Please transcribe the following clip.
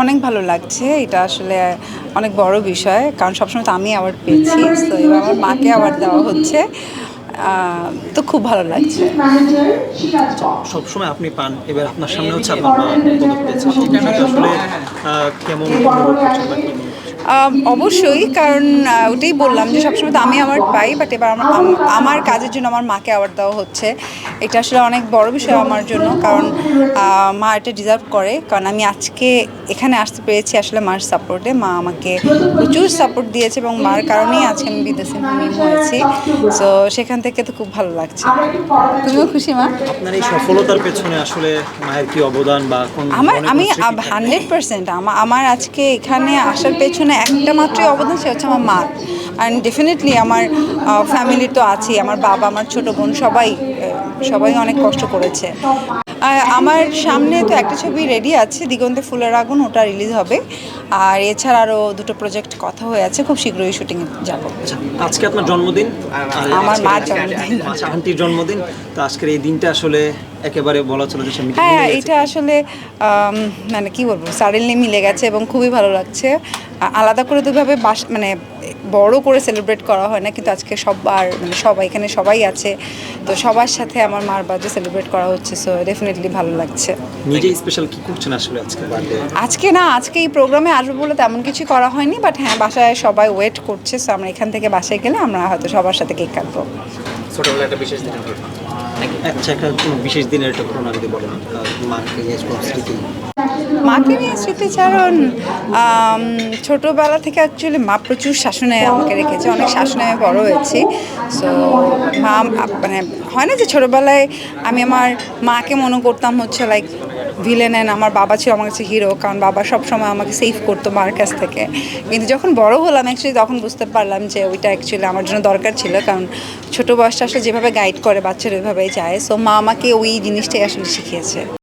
অনেক ভালো লাগছে। এটা আসলে অনেক বড় বিষয়, কারণ সবসময় তো আমি অ্যাওয়ার্ড পেয়েছি, তো এবার আমার মাকে অ্যাওয়ার্ড দেওয়া হচ্ছে। তো খুব ভালো লাগছে। সবসময় আপনি পান। এবার আপনার সামনে হচ্ছে আপনার মা আসলে কেমন মনে অবশ্যই কারণ ওটাই বললাম যে সবসময় তো আমি অ্যাওয়ার্ড পাই বাট এবার আমার আমার কাজের জন্য আমার মাকে অ্যাওয়ার্ড দেওয়া হচ্ছে। এটা আসলে অনেক বড় বিষয় আমার জন্য কারণ মা এটা ডিজার্ভ করে। কারণ আমি আজকে এখানে আসতে পেরেছি আসলে মার সাপোর্টে মা আমাকে প্রচুর সাপোর্ট দিয়েছে এবং মার কারণেই আজকে আমি বিদেশি মিম হয়েছি। সো সেখান থেকে তো খুব ভালো লাগছে। তুমিও খুশি মা? আপনার এই সফলতার পেছনে আসলে মায়ের কি অবদান বা কোন আমার আমি? হান্ড্রেড পার্সেন্ট আমার আজকে এখানে আসার পেছনে একটা মাত্রই অবদান সে হচ্ছে আমার মা। অ্যান্ড ডেফিনেটলি আমার ফ্যামিলি তো আছেই আমার বাবা আমার ছোট বোন সবাই সবাই অনেক কষ্ট করেছে। আমার সামনে তো একটা ছবি রেডি আছে দিগন্তে ফুলের আগুন ওটা রিলিজ হবে। আর এছাড়া আরও দুটো প্রজেক্ট কথা হয়ে আছে খুব শীঘ্রই শুটিং যাব। আচ্ছা, আজকে আপনার জন্মদিন? আর আমার মার জন্মদিন। আচ্ছা, আন্টির জন্মদিন। তো আজকের এই দিনটা আসলে একেবারে বলা চলে যে মিটে হ্যাঁ এটা আসলে মানে কি বলব সাডেনলি মিলে গেছে এবং খুবই ভালো লাগছে। আলাদা করে তো ভাবে বাস মানে বড় করে সেলিব্রেট করা হয় না কিন্তু আজকে সবার মানে সবাই এখানে সবাই আছে। তো সবার সাথে আমার মার বার্থডে সেলিব্রেট করা হচ্ছে সো ডেফিনেটলি ভালো লাগছে। নিজেই স্পেশাল কি করছেন আসলে আজকে আজকে না আজকে এই প্রোগ্রামে আসব বলে তেমন কিছু করা হয়নি বাট হ্যাঁ বাসায় সবাই ওয়েট করছে সো আমরা এখান থেকে বাসায় গেলে আমরা হয়তো সবার সাথে কেক কাটবো। ছোটবেলায় একটা বিশেষ দিনের ঘটনা। আচ্ছা একটা বিশেষ দিনের একটা ঘটনা যদি বলেন মাকে স্মৃতি? মাকে নিয়ে স্মৃতিচারণ ছোটোবেলা থেকে অ্যাকচুয়ালি মা প্রচুর শাসনে আমাকে রেখেছে, অনেক শাসনে আমি বড় হয়েছি। সো মা মানে হয় না যে ছোটোবেলায় আমি আমার মাকে মনে করতাম হচ্ছে লাইক ভিলেন অ্যান্ড আমার বাবা ছিল আমার কাছে হিরো কারণ বাবা সব সময় আমাকে সেভ করতো মার কাছ থেকে। কিন্তু যখন বড় হলাম অ্যাকচুয়ালি তখন বুঝতে পারলাম যে ওইটা অ্যাকচুয়ালি আমার জন্য দরকার ছিল, কারণ ছোটো বয়সটা আসলে যেভাবে গাইড করে বাচ্চারা ওইভাবেই যায় সো মা আমাকে ওই জিনিসটাই আসলে শিখিয়েছে।